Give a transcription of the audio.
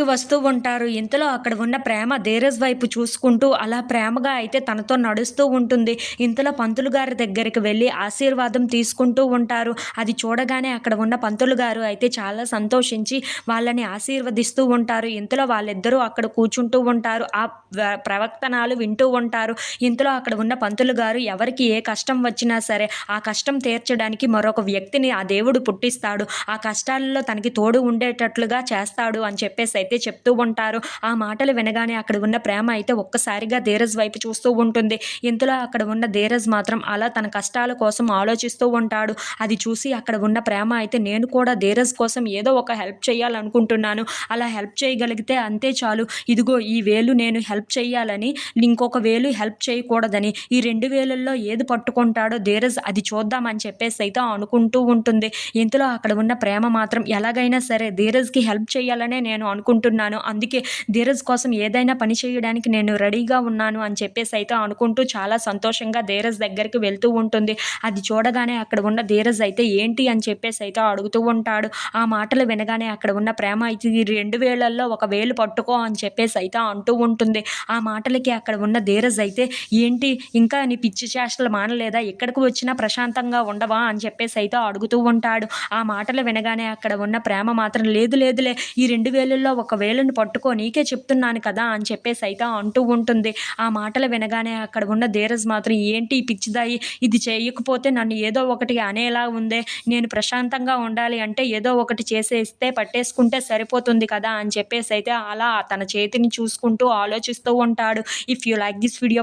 ఇంటికి వస్తూ ఉంటారు. ఇంతలో అక్కడ ఉన్న ప్రేమ ధీరజ్ వైపు చూసుకుంటూ అలా ప్రేమగా అయితే తనతో నడుస్తూ ఉంటుంది. ఇంతలో పంతులు గారి దగ్గరికి వెళ్ళి ఆశీర్వాదం తీసుకుంటూ ఉంటారు. అది చూడగానే అక్కడ ఉన్న పంతులు గారు అయితే చాలా సంతోషించి వాళ్ళని ఆశీర్వదిస్తూ ఉంటారు. ఇంతలో వాళ్ళిద్దరూ అక్కడ కూర్చుంటూ ఉంటారు. ఆ వ ప్రవక్తనాలు వింటూ ఉంటారు. ఇంతలో అక్కడ ఉన్న పంతులు గారు ఎవరికి ఏ కష్టం వచ్చినా సరే ఆ కష్టం తీర్చడానికి మరొక వ్యక్తిని ఆ దేవుడు పుట్టిస్తాడు. ఆ కష్టాలలో తనకి తోడు ఉండేటట్లుగా చేస్తాడు అని చెప్పేసి అయితే చెప్తూ ఉంటారు. ఆ మాటలు వినగానే అక్కడ ఉన్న ప్రేమ అయితే ఒక్కసారిగా ధీరజ్ వైపు చూస్తూ ఉంటుంది. ఇంతలో అక్కడ ఉన్న ధీరజ్ మాత్రం అలా తన కష్టాల కోసం ఆలోచిస్తూ ఉంటాడు. అది చూసి అక్కడ ఉన్న ప్రేమ అయితే నేను కూడా ధీరజ్ కోసం ఏదో ఒక హెల్ప్ చేయాలనుకుంటున్నాను. అలా హెల్ప్ చేయగలిగితే అంతే చాలు. ఇదిగో ఈ వేలు నేను హెల్ప్ చేయాలని ఇంకొక వేలు హెల్ప్ చేయకూడదని ఈ రెండు వేలల్లో ఏది పట్టుకుంటాడో ధీరజ్ అది చూద్దామని చెప్పేసి అయితే అనుకుంటూ ఉంటుంది. ఇంతలో అక్కడ ఉన్న ప్రేమ మాత్రం ఎలాగైనా సరే ధీరజ్‌కి హెల్ప్ చేయాలనే నేను అనుకుంటున్నాను. అనుకుంటున్నాను అందుకే ధీరజ్ కోసం ఏదైనా పని చేయడానికి నేను రెడీగా ఉన్నాను అని చెప్పేసి అయితే అనుకుంటూ చాలా సంతోషంగా ధీరజ్ దగ్గరికి వెళ్తూ ఉంటుంది. అది చూడగానే అక్కడ ఉన్న ధీరజ్ అయితే ఏంటి అని చెప్పేసి అయితే అడుగుతూ ఉంటాడు. ఆ మాటలు వినగానే అక్కడ ఉన్న ప్రేమ అయితే ఈ రెండు వేళల్లో ఒక వేలు పట్టుకో అని చెప్పేసి అయితే అంటూ ఉంటుంది. ఆ మాటలకి అక్కడ ఉన్న ధీరజ్ అయితే ఏంటి ఇంకా నీ పిచ్చి చేష్టలు మానలేదా? ఎక్కడికి వచ్చినా ప్రశాంతంగా ఉండవా? అని చెప్పేసి అయితే అడుగుతూ ఉంటాడు. ఆ మాటలు వినగానే అక్కడ ఉన్న ప్రేమ మాత్రం లేదు లేదులే ఈ రెండు వేలల్లో ఒక వేలును పట్టుకో నీకే చెప్తున్నాను కదా! అని చెప్పేసి అయితే అంటూ ఉంటుంది. ఆ మాటలు వినగానే అక్కడ ఉన్న ధీరజ్ మాత్రం ఏంటి పిచ్చిదాయి ఇది చేయకపోతే నన్ను ఏదో ఒకటి అనేలా ఉందే. నేను ప్రశాంతంగా ఉండాలి అంటే ఏదో ఒకటి చేసేస్తే పట్టేసుకుంటే సరిపోతుంది కదా! అని చెప్పేసి అయితే అలా తన చేతిని చూసుకుంటూ ఆలోచిస్తూ ఉంటాడు. If you like this video